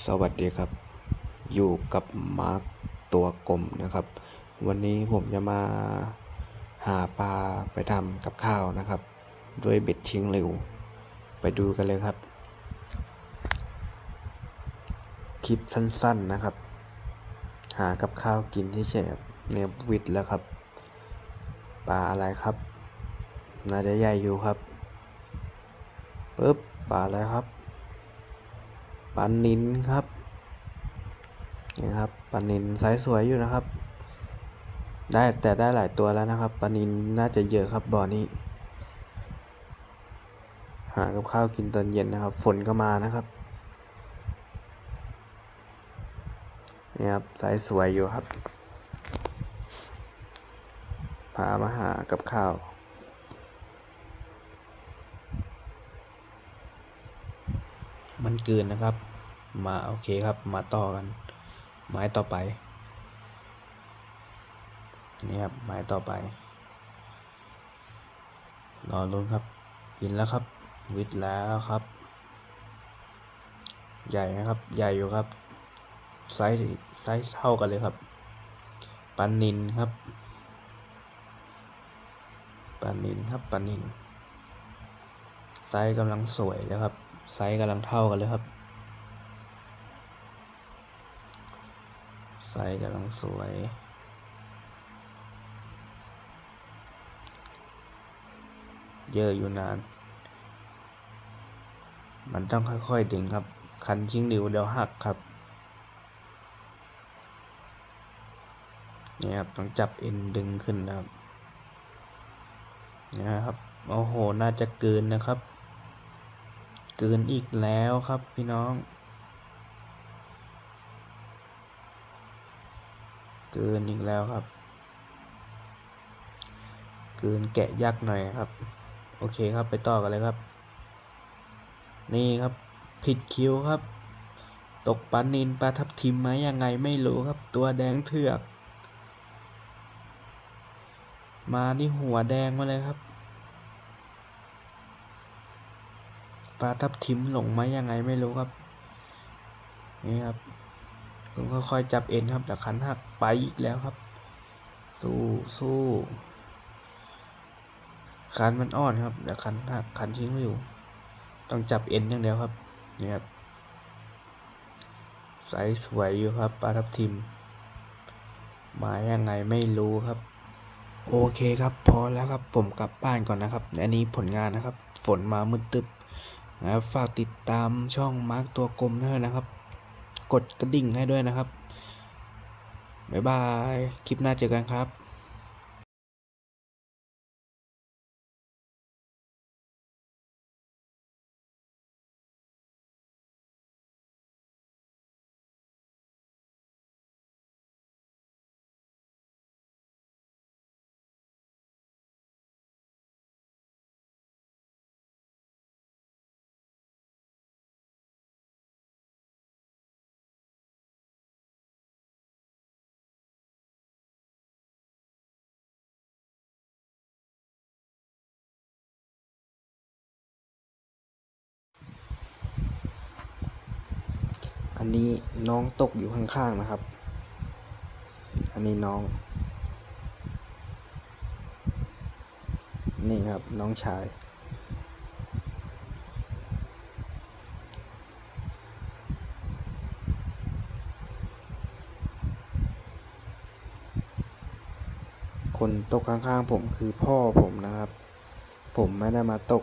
สวัสดีครับ อยู่กับมาร์กตัวกลมนะครับ วันนี้ผมจะมาหาปลาไปทำกับข้าวนะครับ ด้วยเบ็ดชิงหลิวไปดูกันเลยครับ คลิปสั้นๆนะครับ หากับข้าวกินที่เฉยๆเนบวิดแล้วครับ ปลาอะไรครับ น่าจะใหญ่อยู่ครับปึ๊บปลาอะไรครับ ปลานินครับนี่ครับปลานินไซส์สวยอยู่นะครับ ได้แต่ได้หลายตัวแล้วนะครับปลานินน่าจะเยอะครับบ่อนี้ หากับข้าวกินตอนเย็นนะครับ ฝนก็มานะครับนี่ครับไซส์สวยอยู่ครับพามาหากับข้าว มันเกินนะครับ มาโอเคครับมาต่อกัน ไม้ต่อไปนี่ครับไม้ต่อไปรอลุ้นครับกินแล้วครับ วิดแล้วครับ ใหญ่นะครับ ใหญ่อยู่ครับไซส์ไซส์เท่ากันเลยครับปันนินครับปันนินครับปันนินไซส์กำลังสวยเลยครับ ไซส์กำลังเท่ากันเลยครับไซส์กำลังสวยเยอะอยู่นาน มันต้องค่อยๆดึงครับ คันชิงนิ้วเดี๋ยวหักครับนี่ครับ ต้องจับเอ็นดึงขึ้นนะครับ นะครับ โอ้โห น่าจะเกินนะครับ เกินอีกแล้วครับพี่น้อง เกินอีกแล้วครับ เกินแกะยากหน่อยครับ โอเคครับไปต่อกันเลยครับ นี่ครับผิดคิวครับ ตกปลานินปลาทับทิมไหมยังไงไม่รู้ครับ ตัวแดงเถือก มาที่หัวแดงมาเลยครับ ปลาทับทิมหลงไหมยังไงไม่รู้ครับ นี่ครับต้องค่อยๆจับเอ็นครับแต่คันหักไปอีกแล้วครับ สู้สู้คันมันอ่อนครับแต่คันหักคันชิ้งไม่อยู่ ต้องจับเอ็นอย่างเดียวครับ นี่ครับไซส์สวยอยู่ครับปลาทับทิม มายังไงไม่รู้ครับ โอเคครับ พอแล้วครับผมกลับบ้านก่อนนะครับ อันนี้ผลงานนะครับ ฝนมามืดตึบ นะครับฝากติดตามช่องมาร์กตัวกลมด้วยนะครับ กดกระดิ่งให้ด้วยนะครับ บ๊ายบาย คลิปหน้าเจอกันครับ อันนี้น้องตกอยู่ข้างๆนะครับ อันนี้น้อง นี่ครับน้องชาย คนตกข้างๆผมคือพ่อผมนะครับ ผมไม่ได้มาตก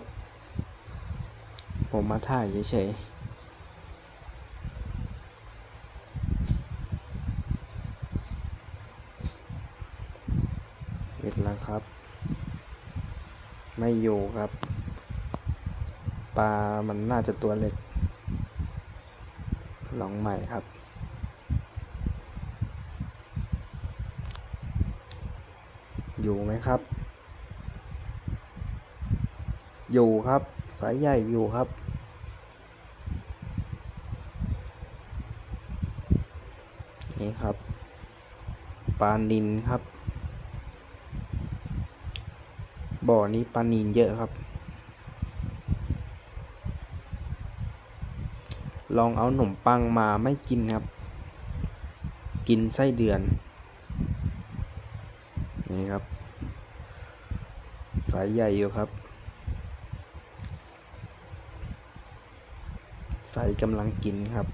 ผมมาถ่ายเฉยๆ แล้วครับ ไม่อยู่ครับ ปลามันน่าจะตัวเล็ก ลองใหม่ครับ อยู่ไหมครับ อยู่ครับ สายใหญ่อยู่ครับนี่ครับ ปลานินครับ บ่อนี้ปลานินเยอะครับ ลองเอาขนมปังมาไม่กินครับ กินไส้เดือน นี่ครับ สายใหญ่อยู่ครับ สายกำลังกินครับ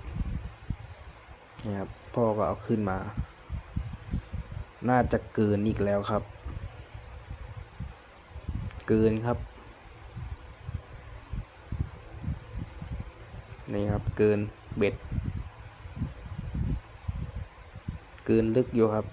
นี่ครับพ่อก็เอาขึ้นมา น่าจะเกินอีกแล้วครับ เกินครับ นี่ครับเกินเบ็ด เกินลึกอยู่ครับ